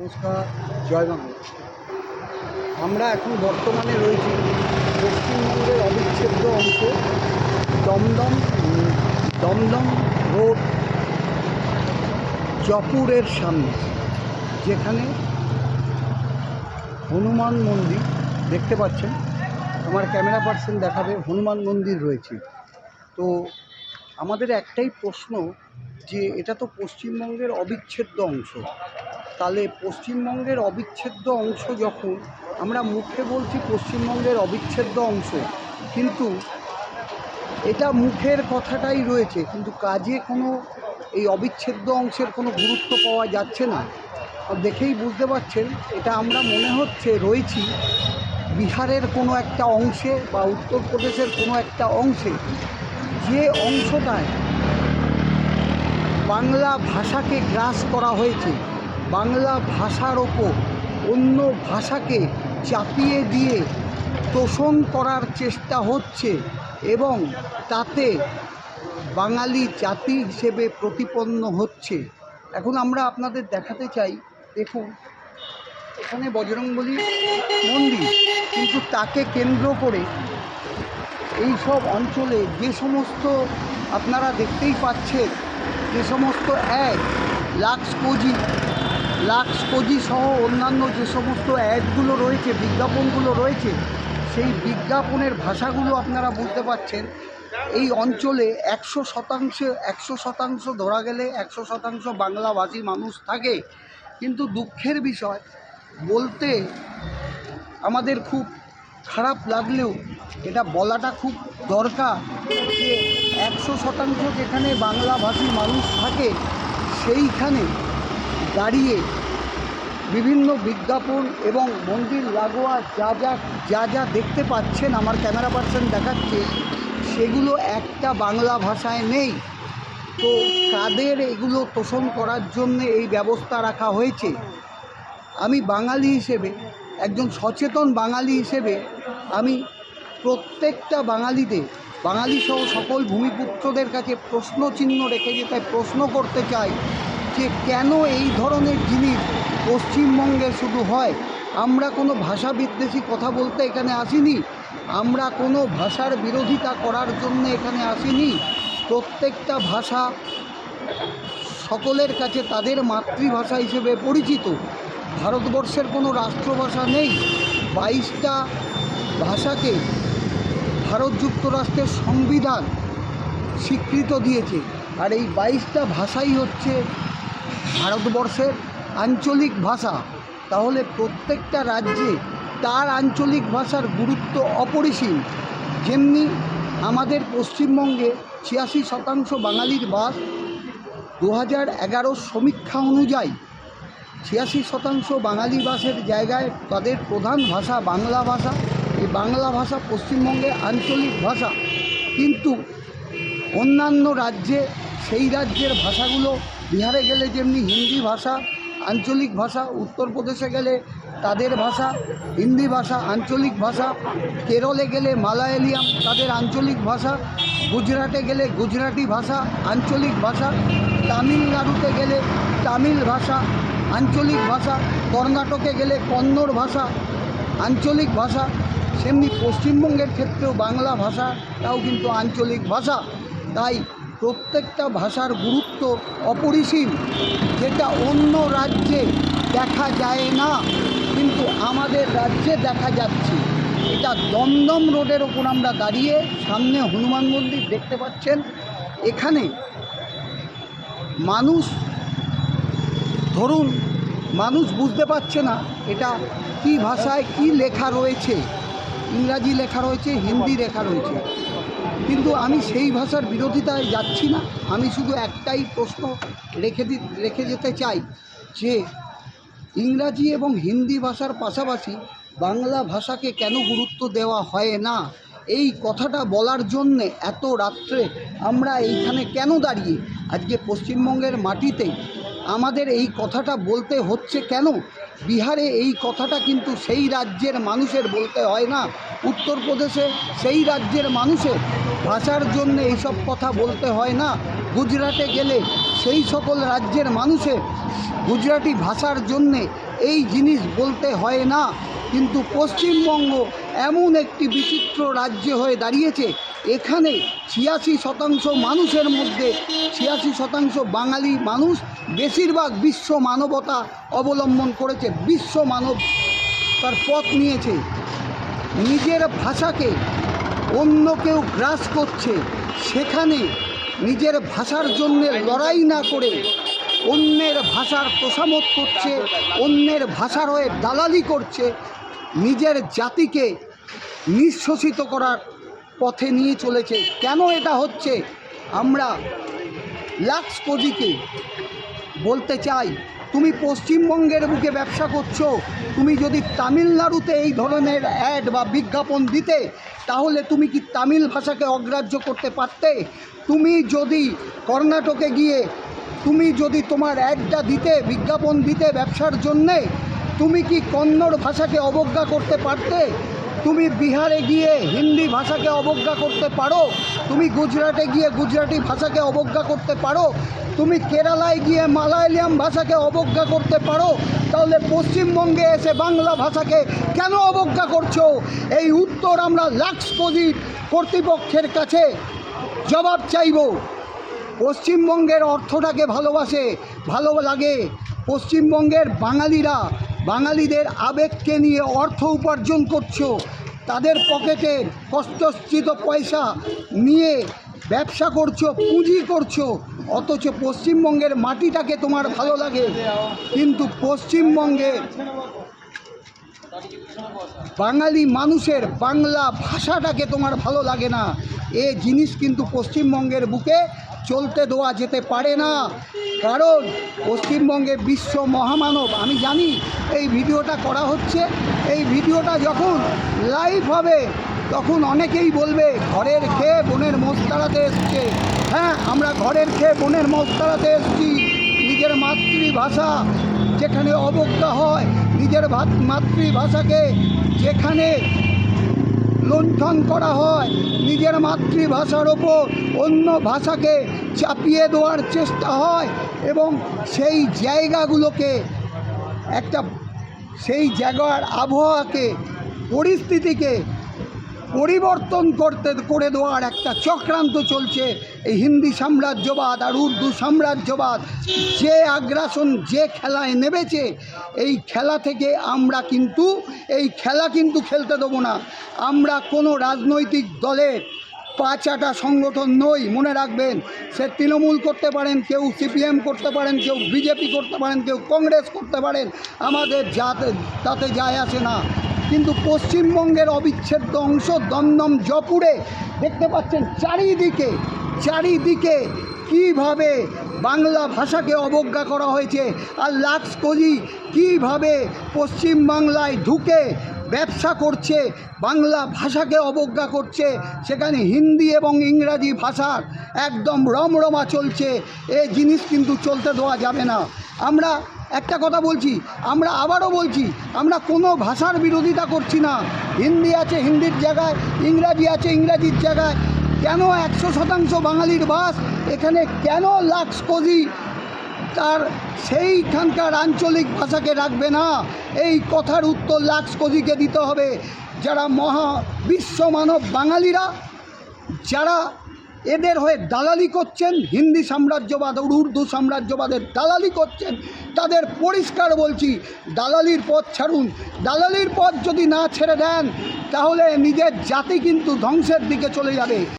নমস্কার জয় বাংলা। আমরা এখন বর্তমানে রয়েছি পশ্চিমবঙ্গের অবিচ্ছেদ্য অংশ দমদম দমদম রোড জপুরের সামনে, যেখানে হনুমান মন্দির দেখতে পাচ্ছেন। আমার ক্যামেরা পার্সন দেখাবে, হনুমান মন্দির রয়েছে। তো আমাদের একটাই প্রশ্ন যে এটা তো পশ্চিমবঙ্গের অবিচ্ছেদ্য অংশ। তাহলে পশ্চিমবঙ্গের অবিচ্ছেদ্য অংশ যখন, আমরা মুখে বলছি পশ্চিমবঙ্গের অবিচ্ছেদ্য অংশ, কিন্তু এটা মুখের কথাটাই রয়েছে, কিন্তু কাজে কোনো, এই অবিচ্ছেদ্য অংশের কোনো গুরুত্ব পাওয়া যাচ্ছে না। দেখেই বুঝতে পারছেন, এটা আমরা মনে হচ্ছে রয়েছি বিহারের কোনো একটা অংশে বা উত্তরপ্রদেশের কোনো একটা অংশে। যে অংশটায় বাংলা ভাষাকে গ্রাস করা হয়েছে বাংলা ভাষার ওপর অন্য ভাষাকে চাপিয়ে দিয়ে তোষণ করার চেষ্টা হচ্ছে এবং তাতে বাঙালি জাতি হিসেবে প্রতিপন্ন হচ্ছে। এখন আমরা আপনাদের দেখাতে চাই, দেখুন, এখানে বজরংবলী মন্দির, কিন্তু তাকে কেন্দ্র করে এই সব অঞ্চলে যে সমস্ত আপনারা দেখতেই পাচ্ছেন, যে সমস্ত ad Lux Cozi Lux Cozi সহ অন্যান্য যে সমস্ত অ্যাডগুলো রয়েছে, বিজ্ঞাপনগুলো রয়েছে, সেই বিজ্ঞাপনের ভাষাগুলো আপনারা বুঝতে পাচ্ছেন এই অঞ্চলে একশো শতাংশ একশো শতাংশ ধরা গেলে একশো শতাংশ বাংলাভাষী মানুষ থাকে। কিন্তু দুঃখের বিষয়, বলতে আমাদের খুব খারাপ লাগলেও এটা বলাটা খুব দরকার যে একশো শতাংশ যেখানে বাংলাভাষী মানুষ থাকে সেইখানে দাঁড়িয়ে বিভিন্ন বিজ্ঞাপন এবং মন্দির লাগোয়া যা যা যা যা দেখতে পাচ্ছেন, আমার ক্যামেরা পার্সন দেখাচ্ছে, সেগুলো একটা বাংলা ভাষায় নেই। তো কাদের এগুলো তোষণ করার জন্য এই ব্যবস্থা রাখা হয়েছে? আমি বাঙালি হিসেবে, একজন সচেতন বাঙালি হিসেবে আমি প্রত্যেকটা বাঙালিদের বাঙালি সহ সকল ভূমিপুত্রদের কাছে প্রশ্ন চিহ্ন রেখে যেতে প্রশ্ন করতে চাই যে কেন এই ধরনের জিনিস পশ্চিমবঙ্গে শুধু হয়? আমরা কোনো ভাষা বিদ্বেষী কথা বলতে এখানে আসিনি। আমরা কোনো ভাষার বিরোধিতা করার জন্য এখানে আসিনি। প্রত্যেকটা ভাষা সকলের কাছে তাদের মাতৃভাষা হিসেবে পরিচিত। ভারতবর্ষের কোনো রাষ্ট্রভাষা নেই। বাইশটা ভাষাকে ভারত যুক্তরাষ্ট্রের সংবিধান স্বীকৃত দিয়েছে। আর এই বাইশটা ভাষাই হচ্ছে ভারতবর্ষের আঞ্চলিক ভাষা। তাহলে প্রত্যেকটা রাজ্যে তার আঞ্চলিক ভাষার গুরুত্ব অপরিসীম। যেমনি আমাদের পশ্চিমবঙ্গে ছিয়াশি শতাংশ বাঙালির বাস দু হাজার এগারো সমীক্ষা অনুযায়ী ছিয়াশি শতাংশ বাঙালি বাসের জায়গায় তাদের প্রধান ভাষা বাংলা ভাষা। বাংলা ভাষা পশ্চিমবঙ্গের আঞ্চলিক ভাষা। কিন্তু অন্যান্য রাজ্যে সেই রাজ্যের ভাষাগুলো বিহারে গেলে যেমনি হিন্দি ভাষা, আঞ্চলিক ভাষা, উত্তরপ্রদেশে গেলে তাদের ভাষা, হিন্দি ভাষা, আঞ্চলিক ভাষা, কেরলে গেলে মালায়ালিয়াম তাদের আঞ্চলিক ভাষা, গুজরাটে গেলে গুজরাটি ভাষা, আঞ্চলিক ভাষা, তামিলনাড়ুতে গেলে তামিল ভাষা, আঞ্চলিক ভাষা, কর্ণাটকে গেলে কন্নড় ভাষা, আঞ্চলিক ভাষা সেমনি পশ্চিমবঙ্গের ক্ষেত্রেও বাংলা ভাষাটাও কিন্তু আঞ্চলিক ভাষা। তাই প্রত্যেকটা ভাষার গুরুত্ব অপরিসীম, যেটা অন্য রাজ্যে দেখা যায় না, কিন্তু আমাদের রাজ্যে দেখা যাচ্ছে। এটা দমদম রোডের ওপর আমরা দাঁড়িয়ে সামনে হনুমান মন্দির দেখতে পাচ্ছেন। এখানে মানুষ, ধরুন, মানুষ বুঝতে পারছে না এটা কি ভাষায় কি লেখা রয়েছে। ইংরাজি লেখা রয়েছে, হিন্দি লেখা রয়েছে। কিন্তু আমি সেই ভাষার বিরোধিতায় যাচ্ছি না। আমি শুধু একটাই প্রশ্ন রেখে দি, রেখে যেতে চাই যে, ইংরাজি এবং হিন্দি ভাষার পাশাপাশি বাংলা ভাষাকে কেন গুরুত্ব দেওয়া হয় না? এই কথাটা বলার জন্যে এত রাত্রে আমরা এইখানে কেন দাঁড়িয়ে? আজকে পশ্চিমবঙ্গের মাটিতে আমাদের এই কথাটা বলতে হচ্ছে কেন? বিহারে এই কথাটা কিন্তু সেই রাজ্যের মানুষের বলতে হয় না। উত্তরপ্রদেশে সেই রাজ্যের মানুষের ভাষার জন্য এইসব কথা বলতে হয় না। গুজরাটে গেলে সেই সকল রাজ্যের মানুষের গুজরাটি ভাষার জন্যে এই জিনিস বলতে হয় না। কিন্তু পশ্চিমবঙ্গ এমন একটি বিচিত্র রাজ্য হয়ে দাঁড়িয়েছে এখানে ছিয়াশি শতাংশ মানুষের মধ্যে, ছিয়াশি শতাংশ বাঙালি মানুষ বেশিরভাগ বিশ্ব মানবতা অবলম্বন করেছে, বিশ্ব মানব তার পথ নিয়েছে। নিজের ভাষাকে অন্য কেউ গ্রাস করছে, সেখানে নিজের ভাষার জন্য লড়াই না করে অন্যের ভাষার তোষামত করছে, অন্যের ভাষার হয়ে দালালি করছে, নিজের জাতিকে নিঃশ্বসিত করার পথে নিয়ে চলেছে। কেন এটা হচ্ছে? আমরা লাক্স কোজিকে বলতে চাই, তুমি পশ্চিমবঙ্গের বুকে ব্যবসা করছ, তুমি যদি তামিলনাড়ুতে এই ধরনের অ্যাড বা বিজ্ঞাপন দিতে, তাহলে তুমি কি তামিল ভাষাকে অগ্রাহ্য করতে পারতে? তুমি যদি কর্ণাটকে গিয়ে, তুমি যদি তোমার অ্যাডটা দিতে, বিজ্ঞাপন দিতে ব্যবসার জন্যে, তুমি কি কন্নড় ভাষাকে অবজ্ঞা করতে পারতে? তুমি বিহারে গিয়ে হিন্দি ভাষাকে অবজ্ঞা করতে পারো, তুমি গুজরাটে গিয়ে গুজরাটি ভাষাকে অবজ্ঞা করতে পারো, তুমি কেরালায় গিয়ে মালায়ালিয়াম ভাষাকে অবজ্ঞা করতে পারো, তাহলে পশ্চিমবঙ্গে এসে বাংলা ভাষাকে কেন অবজ্ঞা করছ? এই উত্তর আমরা লাক্স প্রদীপ কর্তৃপক্ষের কাছে জবাব চাইব। পশ্চিমবঙ্গের অর্থটাকে ভালোবাসে, ভালো লাগে। পশ্চিমবঙ্গের বাঙালিরা বাঙালিদের আবেগকে নিয়ে অর্থ উপার্জন করছ। তাদের পকেটে কষ্টস্থিত পয়সা নিয়ে ব্যবসা করছ, পুঁজি করছ, অথচ পশ্চিমবঙ্গের মাটিটাকে তোমার ভালো লাগে। কিন্তু পশ্চিমবঙ্গে বাঙালি মানুষের বাংলা ভাষাটাকে তোমার ভালো লাগে না। এ জিনিস কিন্তু পশ্চিমবঙ্গের বুকে চলতে দেওয়া যেতে পারে না। কারণ পশ্চিমবঙ্গে বিশ্ব মহামানব, আমি জানি এই ভিডিওটা করা হচ্ছে। এই ভিডিওটা যখন লাইভ হবে, তখন অনেকেই বলবে, ঘরের খেয়ে বোনের মোষ তাড়াতে এসছে। হ্যাঁ আমরা ঘরের খেয়ে বোনের মোষ তাড়াতে এসছি। নিজের মাতৃভাষা যেখানে অবজ্ঞা হয় নিজের মাতৃভাষাকে, যেখানে লুণ্ঠন করা হয় নিজের মাতৃভাষার ওপর অন্য ভাষাকে চাপিয়ে দেওয়ার চেষ্টা হয় এবং সেই জায়গাগুলোকে, একটা সেই জায়গার আবহাওয়াকে, পরিস্থিতিকে পরিবর্তন করতে, করে দেওয়ার একটা চক্রান্ত চলছে। এই হিন্দি সাম্রাজ্যবাদ আর উর্দু সাম্রাজ্যবাদ যে আগ্রাসন, যে খেলায় নেমেছে, এই খেলা থেকে আমরা কিন্তু, এই খেলা কিন্তু খেলতে দেবো না। আমরা কোনো রাজনৈতিক দলের পাঁচাটা সংগঠন নই, মনে রাখবেন। সে তৃণমূল করতে পারেন, কেউ সিপিএম করতে পারেন, কেউ বিজেপি করতে পারেন, কেউ কংগ্রেস করতে পারেন। আমাদের যাতে, তাতে যায় আসে না। কিন্তু পশ্চিমবঙ্গের অবিচ্ছেদ্য অংশ দমদম জপুরে দেখতে পাচ্ছেন চারিদিকে চারিদিকে কীভাবে বাংলা ভাষাকে অবজ্ঞা করা হয়েছে আর লাক্স কজি কীভাবে পশ্চিমবাংলায় ঢুকে ব্যবসা করছে, বাংলা ভাষাকে অবজ্ঞা করছে, সেখানে হিন্দি এবং ইংরাজি ভাষার একদম রমরমা চলছে, এ জিনিস কিন্তু চলতে দেওয়া যাবে না। আমরা একটা কথা বলছি, আমরা আবারও বলছি, আমরা কোনো ভাষার বিরোধিতা করছি না। হিন্দি আছে হিন্দির জায়গায়, ইংরাজি আছে ইংরাজির জায়গায়। কেন একশো শতাংশ বাঙালির বাস? এখানে কেন লাক্স কজি তার সেইখানকার আঞ্চলিক ভাষাকে রাখবে না? এই কথার উত্তর লাক্স কজিকে দিতে হবে। যারা মহা বিশ্বমানব বাঙালিরা, যারা এদের হয়ে দালালি করছেন, হিন্দি সাম্রাজ্যবাদ, উর্দু সাম্রাজ্যবাদের দালালি করছেন, তাদের পরিষ্কার বলছি, দালালির পথ ছাড়ুন। দালালির পথ যদি না ছেড়ে দেন, তাহলে নিজের জাতি কিন্তু ধ্বংসের দিকে চলে যাবে।